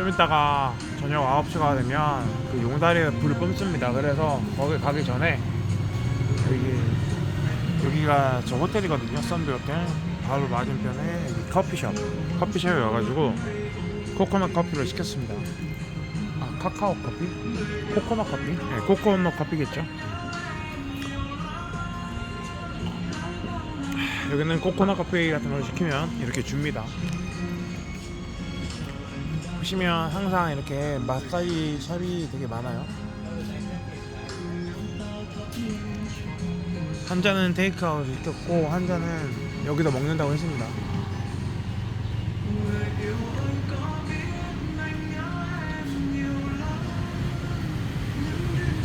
좀 이따가 저녁 9시가 되면 그 용다리에 불을 뿜습니다. 그래서 거기 가기 전에 여기 여기가 저 호텔이거든요. 썬뷰 호텔. 바로 맞은편에 커피숍. 커피숍에 와가지고 코코넛 커피를 시켰습니다. 아 카카오 커피? 코코넛 커피? 네, 코코넛 커피겠죠. 여기는 코코넛 커피 같은 걸 시키면 이렇게 줍니다. 보시면 항상 이렇게 마사지 샵이 되게 많아요. 한 잔은 테이크아웃 시켰고 한 잔은 여기서 먹는다고 했습니다.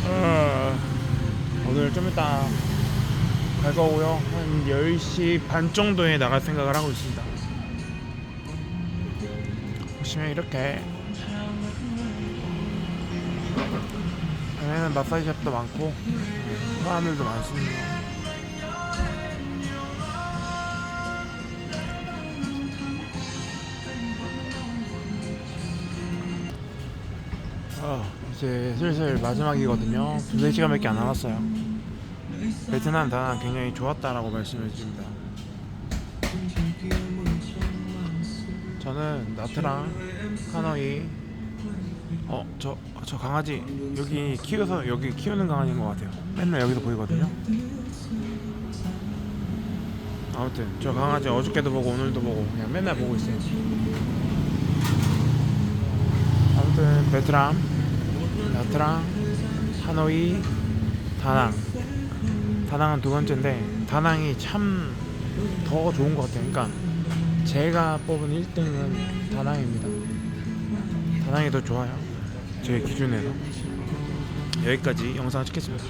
어, 오늘 좀 이따 갈 거고요. 한 10시 반 정도에 나갈 생각을 하고 있습니다. 보시면 이렇게 안에는 마사지 샵도 많고 음, 사람들도 많습니다. 어, 이제 슬슬 마지막이거든요. 두세 시간밖에 안 남았어요. 베트남 다낭 굉장히 좋았다라고 말씀을 드립니다. 저는 나트랑 하노이 어저저 강아지 여기 키워서 여기 키우는 강아지인 것 같아요. 맨날 여기서 보이거든요. 아무튼 저 강아지 어저께도 보고 오늘도 보고 그냥 맨날 보고 있어요. 아무튼 베트남, 나트랑, 하노이, 다낭. 다낭은 두 번째인데 다낭이 참 더 좋은 것 같아요. 그러니까 제가 뽑은 1등은 다낭입니다. 다낭이 더 좋아요. 제 기준에서 여기까지 영상 찍겠습니다.